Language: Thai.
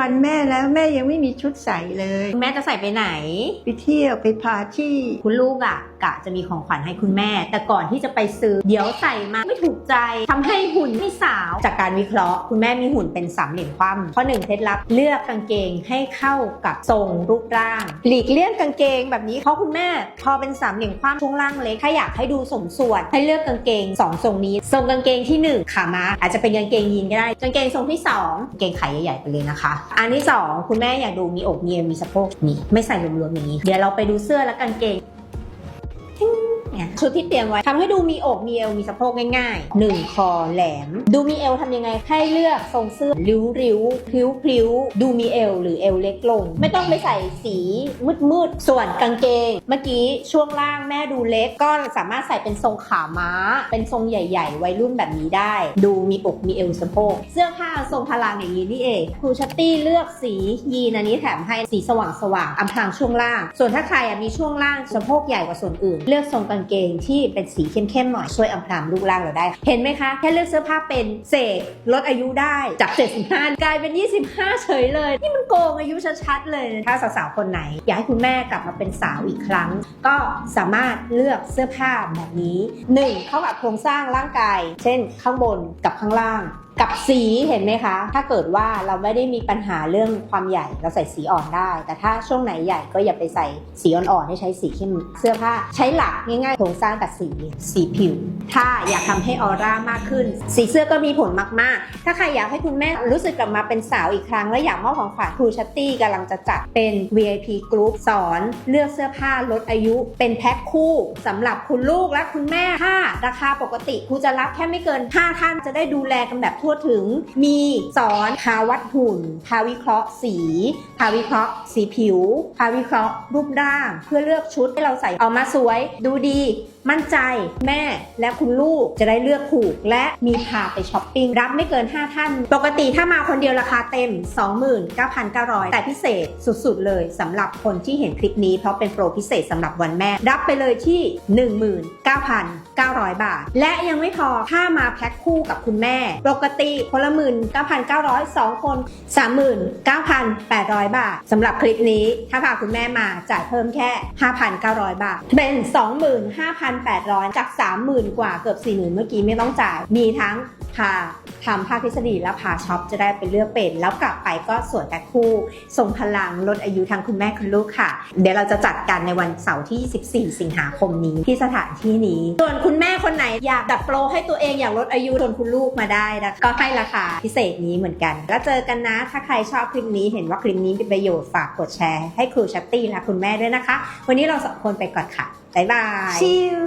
วันแม่แล้วแม่ยังไม่มีชุดใส่เลยคุณแม่จะใส่ไปไหน ไปเที่ยวไปพาที่คุณลูกอะ่ะกะจะมีของขวัญให้คุณแม่ แต่ก่อนที่จะไปซื้อ เดี๋ยวใส่มาไม่ถูกใจทำให้หุ่นไม่สาว จากการวิเคราะห์คุณแม่มีหุ่นเป็นสามเหลี่ยมคว่ำข้อหนึ่งเคล็ดลับเลือกกางเกงให้เข้ากับทรงรูปร่าง หลีกเลี่ยงกางเกงแบบนี้เพราะคุณแม่ พอเป็นสามเหลี่ยมคว่ำช่วงล่างเล็กถ้าอยากให้ดูสมส่วน ให้เลือกกางเกงสองทรงนี้ ทรงกางเกงที่หนึ่งขาม้าอาจจะเป็นกางเกงยีนก็ได้กางเกงทรงที่สองกางเกงขายใหญ่ๆไปเลยนะคะอันที่สองคุณแม่อยากดูมีอกมีเอวมีสะโพกนี่ไม่ใส่รวมๆอย่างนี้ เดี๋ยวเราไปดูเสื้อและกางเกง เนี่ยชุดที่เตรียมไว้ทำให้ดูมีอกมีเอวมีสะโพกง่ายๆหนึ่งคอแหลม ดูมีเอวทำยังไงให้เลือกทรงเสื้อริ้วริ้วพริ้วพริ้วดูมีเอวหรือเอวเล็กลง ไม่ต้องไปใส่สีมืดมืดๆส่วนกางเกง เมื่อกี้ช่วงล่างแม่ดูเล็กก็สามารถใส่เป็นทรงขาม้า เป็นทรงใหญ่ ๆ วัยรุ่นแบบนี้ได้ ดูมีอกมีเอวสะโพกเสื้อผ้าทรงพลังอย่างนี้นี่เองครูชัตตี้เลือกสียีนอันนี้แถมให้สีสว่างสว่างๆอำพรางช่วงล่าง ส่วนถ้าใครมีช่วงล่างสะโพกใหญ่กว่าส่วนอื่น เลือกทรงกางเกงที่เป็นสีเข้มๆหน่อยช่วยอำพรางรูปร่างเราได้ เห็นไหมคะ แค่เลือกเสื้อผ้าเป็นเศษลดอายุได้จาก 75 กลายเป็น 25 เฉยเลย นี่มันโกงอายุชัดๆเลย ถ้าสาวๆคนไหน อยากให้คุณแม่กลับมาเป็นสาวอีกครั้ง ก็สามารถเลือกเสื้อผ้าแบบนี้ 1. เข้ากับโครงสร้างร่างกาย เช่น ข้างบนกับข้างล่าง กับสีเห็นไหมคะ ถ้าเกิดว่าเราไม่ได้มีปัญหาเรื่องความใหญ่เราใส่สีอ่อนได้ แต่ถ้าช่วงไหนใหญ่ก็อย่าไปใส่สีอ่อนๆให้ใช้สีเข้มเสื้อผ้าใช้หลักง่ายๆโครงสร้างกับสีสีผิว ถ้าอยากทำให้ออร่ามากขึ้น สีเสื้อก็มีผลมากๆ ถ้าใครอยากให้คุณแม่รู้สึกกลับมาเป็นสาวอีกครั้ง และอยากมอบของขวัญครูชัตตี้กำลังจะจัดเป็น VIP Group สอนเลือกเสื้อผ้าลดอายุ เป็นแพ็คคู่สำหรับคุณลูกและคุณแม่ถ้าราคาปกติครูจะรับแค่ไม่เกิน5ท่านจะได้ดูแลกันแบบทั่วถึง มีสอนพาวัดหุ่น พาวิเคราะห์สี พาวิเคราะห์สีผิว พาวิเคราะห์รูปร่าง เพื่อเลือกชุดให้เราใส่ออกมาสวย ดูดี มั่นใจแม่และคุณลูกจะได้เลือกถูก และมีพาไปช้อปปิ้งรับไม่เกิน 5 ท่าน ปกติถ้ามาคนเดียวราคาเต็ม 29,900 แต่พิเศษสุดๆเลยสำหรับคนที่เห็นคลิปนี้เพราะเป็นโปรพิเศษสำหรับวันแม่ รับไปเลยที่ 9,900 บาท และยังไม่พอถ้ามาแพ็คคู่กับคุณแม่ ปกติคนละหมื่น9,900 2 คน 39,800 บาทสำหรับคลิปนี้ถ้าพาคุณแม่มาจ่ายเพิ่มแค่ 5,900 บาท เป็น 25,800 จาก 30,000 กว่าเกือบ 40,000 เมื่อกี้ไม่ต้องจ่ายมีทั้ง พาทำภาคทฤษฎีและพาช็อปจะได้ไปเลือกเป็น แล้วกลับไปก็สวยแต่คู่ทรงพลังลดอายุทั้งคุณแม่คุณลูกค่ะ เดี๋ยวเราจะจัดกันในวันเสาร์ที่24สิงหาคมนี้ที่สถานที่นี้ ส่วนคุณแม่คนไหนอยากดัดโปรให้ตัวเองอยากลดอายุชวนคุณลูกมาได้นะก็ให้ราคาพิเศษนี้เหมือนกัน แล้วเจอกันนะถ้าใครชอบคลิปนี้เห็นว่าคลิปนี้เป็นประโยชน์ฝากกดแชร์ให้ครูชัตตี้และคุณแม่ด้วยนะคะ วันนี้เราสองคนไปก่อนค่ะบ๊ายบายชิล